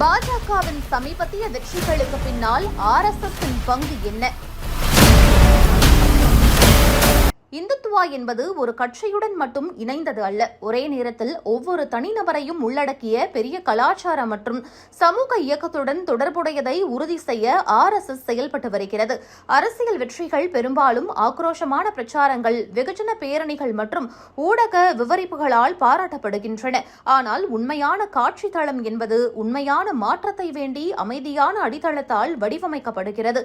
பாஜகவின் சமீபத்திய வெற்றிகளுக்கு பின்னால் ஆர்எஸ்எஸ்ஸின் பங்கு என்ன? இந்துத்துவா என்பது ஒரு கட்சியுடன் மட்டும் இணைந்தது அல்ல. ஒரே நேரத்தில் ஒவ்வொரு தனிநபரையும் உள்ளடக்கிய பெரிய கலாச்சார மற்றும் சமூக இயக்கத்துடன் தொடர்புடையதை உறுதி செய்ய ஆர்எஸ்எஸ் செயல்பட்டு வருகிறது. அரசியல் வெற்றிகள் பெரும்பாலும் ஆக்ரோஷமான பிரச்சாரங்கள் வெகுஜன பேரணிகள் மற்றும் ஊடக விவரிப்புகளால் பாராட்டப்படுகின்றன. ஆனால் உண்மையான காட்சி தளம் என்பது உண்மையான மாற்றத்தை வேண்டி அமைதியான அடித்தளத்தால் வடிவமைக்கப்படுகிறது.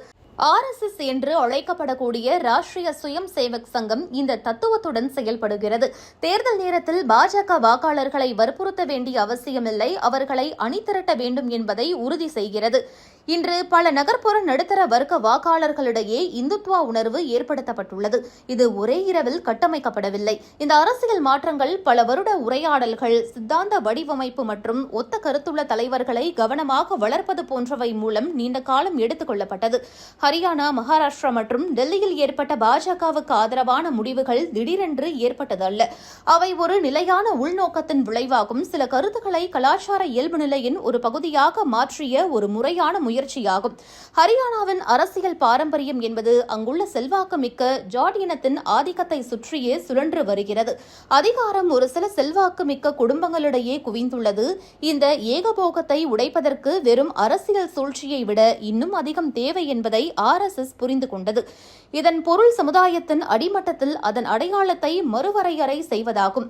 ஆர்எஸ்எஸ் என்று அழைக்கப்படக்கூடிய ராஷ்டிரிய சுயம் சேவக் சங்கம் இந்த தத்துவத்துடன் செயல்படுகிறது. தேர்தல் நேரத்தில் பாஜக வாக்காளர்களை வற்புறுத்த வேண்டிய அவசியமில்லை. அவர்களை அணிதிரட்ட வேண்டும் என்பதை உறுதி செய்கிறது. இன்று பல நகர்ப்புற நடுத்தர வர்க்க வாக்காளர்களிடையே இந்துத்துவா உணர்வு ஏற்படுத்தப்பட்டுள்ளது. இது ஒரே இரவில் கட்டமைக்கப்படவில்லை. இந்த அரசியல் மாற்றங்கள் பல வருட உரையாடல்கள் சித்தாந்த வடிவமைப்பு மற்றும் ஒத்த கருத்துள்ள தலைவர்களை கவனமாக வளர்ப்பது போன்றவை மூலம் நீண்ட காலம் எடுத்துக் கொள்ளப்பட்டது. ஹரியானா மகாராஷ்டிரா மற்றும் டெல்லியில் ஏற்பட்ட பாஜகவுக்கு ஆதரவான முடிவுகள் திடீரென்று ஏற்பட்டதல்ல. அவை ஒரு நிலையான உள்நோக்கத்தின் விளைவாகும். சில கருத்துக்களை கலாச்சார இயல்பு நிலையின் ஒரு பகுதியாக மாற்றிய ஒரு முறையான முயற்சியாகும். ஹரியானாவின் அரசியல் பாரம்பரியம் என்பது அங்குள்ள செல்வாக்கு மிக்க ஜாட் இனத்தின் ஆதிக்கத்தை சுற்றியே சுழன்று வருகிறது. அதிகாரம் ஒரு சில செல்வாக்கு மிக்க குடும்பங்களிடையே குவிந்துள்ளது. இந்த ஏகபோகத்தை உடைப்பதற்கு வெறும் அரசியல் சூழ்ச்சியை விட இன்னும் அதிகம் தேவை என்பதை ஆர் எஸ் எஸ் புரிந்து கொண்டது. இதன் பொருள் சமுதாயத்தின் அடிமட்டத்தில் அதன் அடையாளத்தை மறுவரையறை செய்வதாகும்.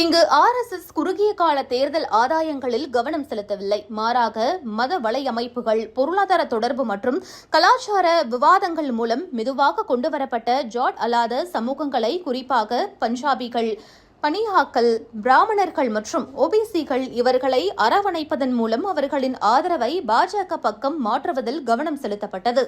இங்கு ஆர்எஸ்எஸ் குறுகிய கால தேர்தல் ஆதாயங்களில் கவனம் செலுத்தவில்லை. மாறாக மத வலையமைப்புகள் பொருளாதார தொடர்பு மற்றும் கலாச்சார விவாதங்கள் மூலம் மெதுவாக கொண்டுவரப்பட்ட ஜாட் அல்லாத சமூகங்களை குறிப்பாக பஞ்சாபிகள் பனியாக்கள் பிராமணர்கள் மற்றும் ஓபிசிகள் இவர்களை அரவணைப்பதன் மூலம் அவர்களின் ஆதரவை பாஜக பக்கம் மாற்றுவதில் கவனம் செலுத்தப்பட்டது.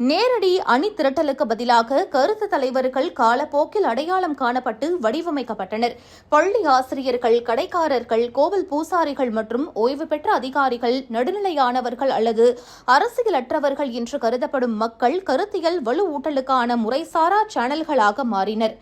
நேரடி அணி திரட்டலுக்கு பதிலாக கருத்து தலைவர்கள் காலப்போக்கில் அடையாளம் காணப்பட்டு வடிவமைக்கப்பட்டனர். பள்ளி ஆசிரியர்கள் கடைக்காரர்கள் கோவில் பூசாரிகள் மற்றும் ஓய்வு பெற்ற அதிகாரிகள் நடுநிலையானவர்கள் அல்லது அரசியலற்றவர்கள் என்று கருதப்படும் மக்கள் கருத்தியல் வலுவூட்டலுக்கான முறைசாரா சேனல்களாக மாறினர்.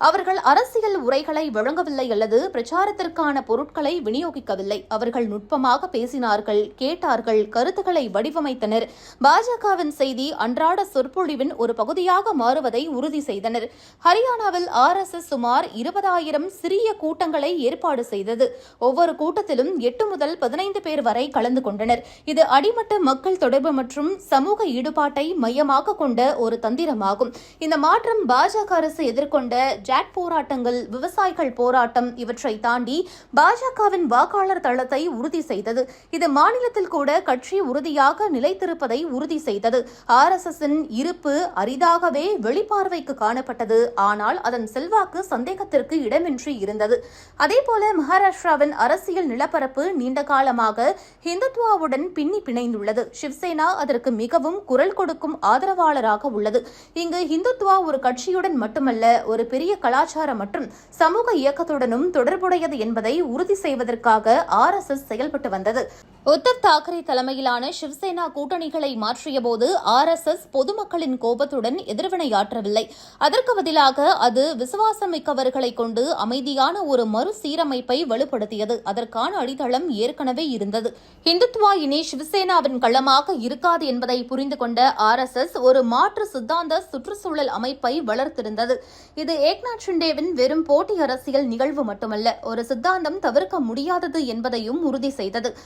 அவர்கள் அரசியல் உரைகளை வழங்கவில்லை அல்லது பிரச்சாரத்திற்கான பொருட்களை விநியோகிக்கவில்லை. அவர்கள் நுட்பமாக பேசினார்கள் கேட்டார்கள் கருத்துக்களை வடிவமைத்தனர். பாஜகவின் செய்தி அன்றாட சொற்பொழிவின் ஒரு பகுதியாக மாறுவதை உறுதி செய்தனர். ஹரியானாவில் ஆர்எஸ்எஸ் சுமார் இருபதாயிரம் சிறிய கூட்டங்களை ஏற்பாடு செய்தது. ஒவ்வொரு கூட்டத்திலும் எட்டு முதல் பதினைந்து பேர் வரை கலந்து கொண்டனர். இது அடிமட்ட மக்கள் தொடர்பு மற்றும் சமூக ஈடுபாட்டை மையமாக கொண்ட ஒரு தந்திரமாகும். இந்த மாற்றம் பாஜக அரசு எதிர்கொண்ட ஜாட் போராட்டங்கள் விவசாயிகள் போராட்டம் இவற்றை தாண்டி பாஜகவின் வாக்காளர் தளத்தை உறுதி செய்தது. இது மாநிலத்தில் கூட கட்சி உறுதியாக நிலைத்திருப்பதை உறுதி செய்தது. ஆர்எஸ்எஸ்ஸின் இருப்பு அரிதாகவே வெளிப்பார்வைக்கு காணப்பட்டது. ஆனால் அதன் செல்வாக்கு சந்தேகத்திற்கு இடமின்றி இருந்தது. அதேபோல மகாராஷ்டிராவின் அரசியல் நிலப்பரப்பு நீண்ட காலமாக ஹிந்துத்வாவுடன் பின்னி பிணைந்துள்ளது. சிவசேனா அதற்கு மிகவும் குரல் கொடுக்கும் ஆதரவாளராக உள்ளது. இங்கு ஹிந்துத்வா ஒரு கட்சியுடன் மட்டுமல்ல ஒரு பெரிய கலாச்சாரம் மற்றும் சமூக இயக்கத்துடனும் தொடர்புடையது என்பதை உறுதி செய்வதற்காக ஆர்எஸ்எஸ் செயல்பட்டு வந்தது. உத்தவ் தாக்கரே தலைமையிலான சிவசேனா கூட்டணிகளை மாற்றியபோது ஆர்எஸ்எஸ் பொதுமக்களின் கோபத்துடன் எதிர்வினையாற்றவில்லை. அதற்கு பதிலாக அது விசுவாசமிக்கவர்களை கொண்டு அமைதியான ஒரு மறுசீரமைப்பை வலுப்படுத்தியது. அதற்கான அடித்தளம் ஏற்கனவே இருந்தது. இந்துத்வா இனி சிவசேனாவின் களமாக இருக்காது என்பதை புரிந்து கொண்ட ஆர்எஸ்எஸ் ஒரு மாற்று சித்தாந்த சுற்றுச்சூழல் அமைப்பை வளர்த்திருந்தது. இது ஏக்நாத் ஷிண்டேவின் வெறும் போட்டி அரசியல் நிகழ்வு மட்டுமல்ல ஒரு சித்தாந்தம் தவிர்க்க முடியாதது என்பதையும் உறுதி செய்தது.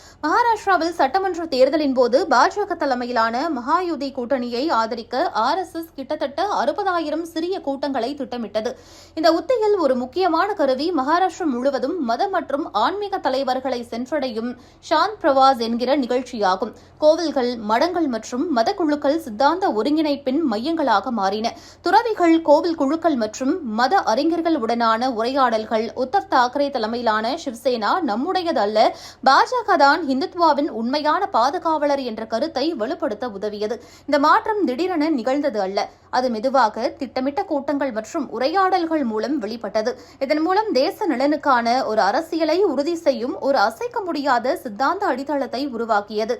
மகாராஷ்டிராவில் சட்டமன்ற தேர்தலின் போது பாஜக தலைமையிலான மகாயுதி கூட்டணியை ஆதரிக்க ஆர் எஸ் எஸ் கிட்டத்தட்ட அறுபதாயிரம் சிறிய கூட்டங்களை திட்டமிட்டது. இந்த உத்தியில் ஒரு முக்கியமான கருவி மகாராஷ்டிரம் முழுவதும் மத மற்றும் ஆன்மீக தலைவர்களை சென்றடையும் ஷாந்த் பிரவாஸ் என்கிற நிகழ்ச்சியாகும். கோவில்கள் மடங்கள் மற்றும் மத குழுக்கள் சித்தாந்த ஒருங்கிணைப்பின் மையங்களாக மாறின. துறவிகள் கோவில் குழுக்கள் மற்றும் மத அறிஞர்கள் உடனான உரையாடல்கள் உத்தவ் தாக்கரே தலைமையிலான சிவசேனா நம்முடையதல்ல. பாஜக தான் இந்துத்துவ இந்துத்வாவின் உண்மையான பாதுகாவலர் என்ற கருத்தை வலுப்படுத்த உதவியது. இந்த மாற்றம் திடீரென நிகழ்ந்தது அல்ல. அது மெதுவாக திட்டமிட்ட கூட்டங்கள் மற்றும் உரையாடல்கள் மூலம் வெளிப்பட்டது. இதன் மூலம் தேச நலனுக்கான ஒரு அரசியலை உறுதி செய்யும் ஒரு அசைக்க முடியாத சித்தாந்த அடித்தளத்தை உருவாக்கியது.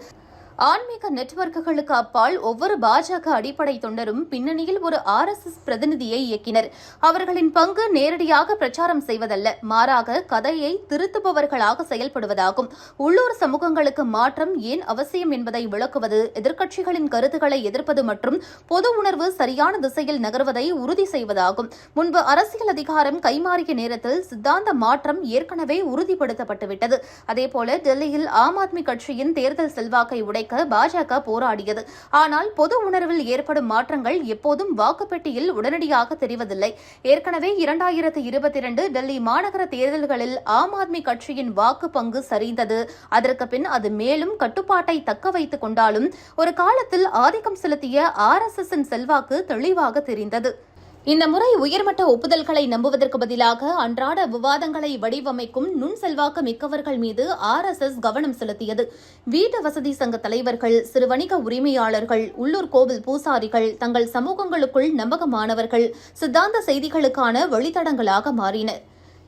ஆன்மீக நெட்வொர்க்குகளுக்கு அப்பால் ஒவ்வொரு பாஜக அடிப்படை தொண்டரும் பின்னணியில் ஒரு ஆர்எஸ்எஸ் பிரதிநிதியை இயக்கினர். அவர்களின் பங்கு நேரடியாக பிரச்சாரம் செய்வதல்ல. மாறாக கதையை திருத்துபவர்களாக செயல்படுவதாகும். உள்ளூர் சமூகங்களுக்கு மாற்றம் ஏன் அவசியம் என்பதை விளக்குவது எதிர்க்கட்சிகளின் கருத்துக்களை எதிர்ப்பது மற்றும் பொது உணர்வு சரியான திசையில் நகர்வதை உறுதி செய்வதாகும். முன்பு அரசியல் அதிகாரம் கைமாறிய நேரத்தில் சித்தாந்த மாற்றம் ஏற்கனவே உறுதிப்படுத்தப்பட்டுவிட்டது. அதேபோல டெல்லியில் ஆம் ஆத்மி கட்சியின் தேர்தல் செல்வாக்கை உடைக்க பாஜக போராடியது. ஆனால் பொது உணர்வில் ஏற்படும் மாற்றங்கள் எப்போதும் வாக்குப்பெட்டியில் உடனடியாக தெரிவதில்லை. ஏற்கனவே இரண்டாயிரத்து இருபத்தி இரண்டு டெல்லி மாநகர தேர்தல்களில் ஆம் ஆத்மி கட்சியின் வாக்கு பங்கு சரிந்தது. அதற்கு பின் அது மேலும் கட்டுப்பாட்டை தக்க வைத்துக் கொண்டாலும் ஒரு காலத்தில் ஆதிக்கம் செலுத்திய ஆர் எஸ் எஸ் செல்வாக்கு தெளிவாக தெரிந்தது. இந்த முறை உயர்மட்ட ஒப்புதல்களை நம்புவதற்கு பதிலாக அன்றாட விவாதங்களை வடிவமைக்கும் நுண் செல்வாக்கு மிக்கவர்கள் மீது ஆர் எஸ் எஸ் கவனம் செலுத்தியது. வீட்டு வசதி சங்க தலைவர்கள் சிறு வணிக உரிமையாளர்கள் உள்ளூர் கோவில் பூசாரிகள் தங்கள் சமூகங்களுக்குள் நம்பகமானவர்கள் சித்தாந்த செய்திகளுக்கான வழித்தடங்களாக மாறினர்.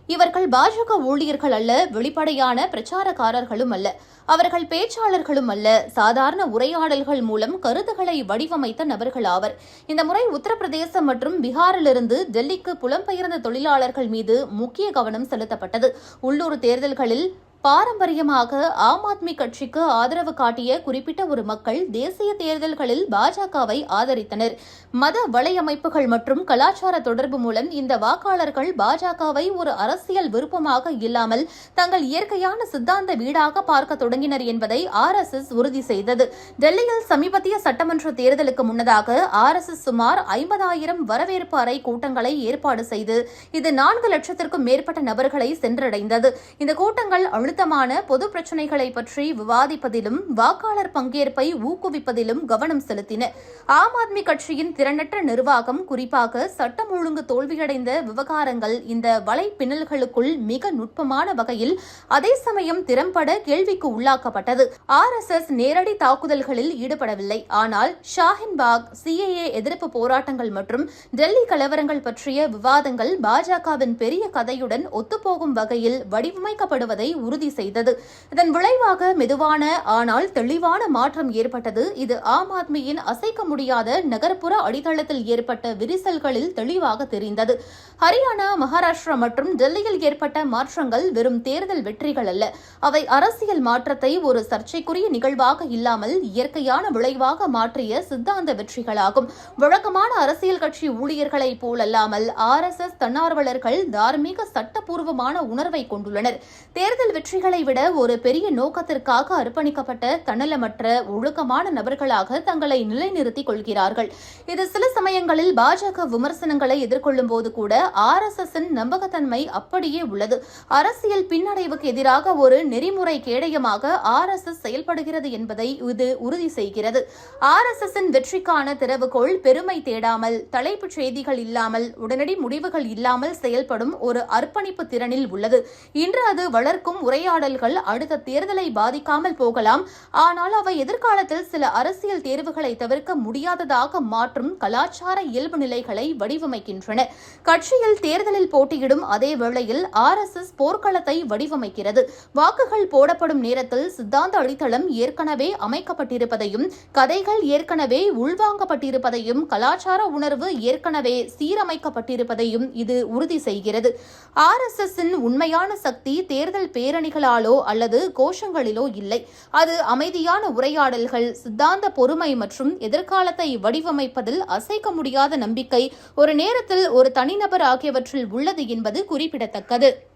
இவர்கள் பாஜக ஊழியர்கள் அல்ல வெளிப்படையான பிரச்சாரக்காரர்களும் அல்ல. அவர்கள் பேச்சாளர்களும் அல்ல. சாதாரண உரையாடல்கள் மூலம் கருத்துக்களை வடிவமைத்த நபர்கள் ஆவர். இந்த முறை உத்தரப்பிரதேசம் மற்றும் பீகாரிலிருந்து டெல்லிக்கு புலம்பெயர்ந்த தொழிலாளர்கள் மீது முக்கிய கவனம் செலுத்தப்பட்டது. உள்ளூர் தேர்தல்களில் பாரம்பரியமாக ஆம் ஆத்மி கட்சிக்கு ஆதரவு காட்டிய குறிப்பிட்ட ஒரு மக்கள் தேசிய தேர்தல்களில் பாஜகவை ஆதரித்தனர். மத வலையமைப்புகள் மற்றும் கலாச்சார தொடர்பு மூலம் இந்த வாக்காளர்கள் பாஜகவை ஒரு அரசியல் விருப்பமாக இல்லாமல் தங்கள் இயற்கையான சித்தாந்த வீடாக பார்க்க தொடங்கினர் என்பதை ஆர் எஸ் எஸ் உறுதி செய்தது. டெல்லியில் சமீபத்திய சட்டமன்ற தேர்தலுக்கு முன்னதாக ஆர் எஸ் எஸ் சுமார் ஐம்பதாயிரம் வரவேற்பு அறை கூட்டங்களை ஏற்பாடு செய்து இது நான்கு லட்சத்திற்கும் மேற்பட்ட நபர்களை சென்றடைந்தது. இந்த கூட்டங்கள் அழுத்தமான பொது பிரச்சினைகளை பற்றி விவாதிப்பதிலும் வாக்காளர் பங்கேற்பை ஊக்குவிப்பதிலும் கவனம் செலுத்தின ஆம் ஆத்மி கட்சியின் திறனற்ற நிர்வாகம் குறிப்பாக சட்டம் ஒழுங்கு தோல்வியடைந்த விவகாரங்கள் இந்த வலைப்பின்னல்களுக்குள் மிக நுட்பமான வகையில் அதே சமயம் திறம்பட கேள்விக்கு உள்ளாக்கப்பட்டது. ஆர் எஸ் எஸ் நேரடி தாக்குதல்களில் ஈடுபடவில்லை. ஆனால் ஷாஹின்பாக் சிஏஏ எதிர்ப்பு போராட்டங்கள் மற்றும் டெல்லி கலவரங்கள் பற்றிய விவாதங்கள் பாஜகவின் பெரிய கதையுடன் ஒத்துப்போகும் வகையில் வடிவமைக்கப்படுவதை உறுதி உறுதி செய்தது. இதன் விளைவாக மெதுவான ஆனால் தெளிவான மாற்றம் ஏற்பட்டது. இது ஆம் ஆத்மியின் அசைக்க முடியாத நகர்ப்புற அடித்தளத்தில் ஏற்பட்ட விரிசல்களில் தெளிவாக தெரிந்தது. ஹரியானா மகாராஷ்டிரா மற்றும் டெல்லியில் ஏற்பட்ட மாற்றங்கள் வெறும் தேர்தல் வெற்றிகள் அல்ல. அவை அரசியல் மாற்றத்தை ஒரு சர்ச்சைக்குரிய நிகழ்வாக இல்லாமல் இயற்கையான விளைவாக மாற்றிய சித்தாந்த வெற்றிகளாகும். வழக்கமான அரசியல் கட்சி ஊழியர்களைப் போலல்லாமல் ஆர் எஸ் எஸ் தன்னார்வலர்கள் தார்மீக சட்டப்பூர்வமான உணர்வை கொண்டுள்ளனர். தேர்தல் வெற்றி வெற்றிகளை விட ஒரு பெரிய நோக்கத்திற்காக அர்ப்பணிக்கப்பட்ட தன்னலமற்ற ஒழுக்கமான நபர்களாக தங்களை நிலைநிறுத்திக் கொள்கிறார்கள். இது சில சமயங்களில் பாஜக விமர்சனங்களை எதிர்கொள்ளும் போது கூட ஆர் எஸ் எஸ் நம்பகத்தன்மை அப்படியே உள்ளது. அரசியல் பின்னடைவுக்கு எதிராக ஒரு நெறிமுறை கேடயமாக ஆர் எஸ் எஸ் செயல்படுகிறது என்பதை இது உறுதி செய்கிறது. ஆர் எஸ் எஸ் வெற்றிக்கான திறவுகோள் பெருமை தேடாமல் தலைப்புச் செய்திகள் இல்லாமல் உடனடி முடிவுகள் இல்லாமல் செயல்படும் ஒரு அர்ப்பணிப்பு திறனில் உள்ளது. இன்று அது வளர்க்கும் உரை உரையாடல்கள் அடுத்த தேர்தலை பாதிக்காமல் போகலாம். ஆனால் அவை எதிர்காலத்தில் சில அரசியல் தேர்வுகளை தவிர்க்க முடியாததாக மாற்றும் கலாச்சார இயல்பு நிலைகளை வடிவமைக்கின்றன. கட்சியில் தேர்தலில் போட்டியிடும் அதே வேளையில் ஆர் எஸ் எஸ் போர்க்களத்தை வடிவமைக்கிறது. வாக்குகள் போடப்படும் நேரத்தில் சித்தாந்த அடித்தளம் ஏற்கனவே அமைக்கப்பட்டிருப்பதையும் கதைகள் ஏற்கனவே உள்வாங்கப்பட்டிருப்பதையும் கலாச்சார உணர்வு ஏற்கனவே சீரமைக்கப்பட்டிருப்பதையும் இது உறுதி செய்கிறது. ஆர் எஸ் எஸ் உண்மையான சக்தி தேர்தல் பேரணி கேள்விகளாலோ அல்லது கோஷங்களிலோ இல்லை. அது அமைதியான உரையாடல்கள் சித்தாந்த பொறுமை மற்றும் எதிர்காலத்தை வடிவமைப்பதில் அசைக்க முடியாத நம்பிக்கை ஒரு நேரத்தில் ஒரு தனிநபர் ஆகியவற்றில் உள்ளது என்பது குறிப்பிடத்தக்கது.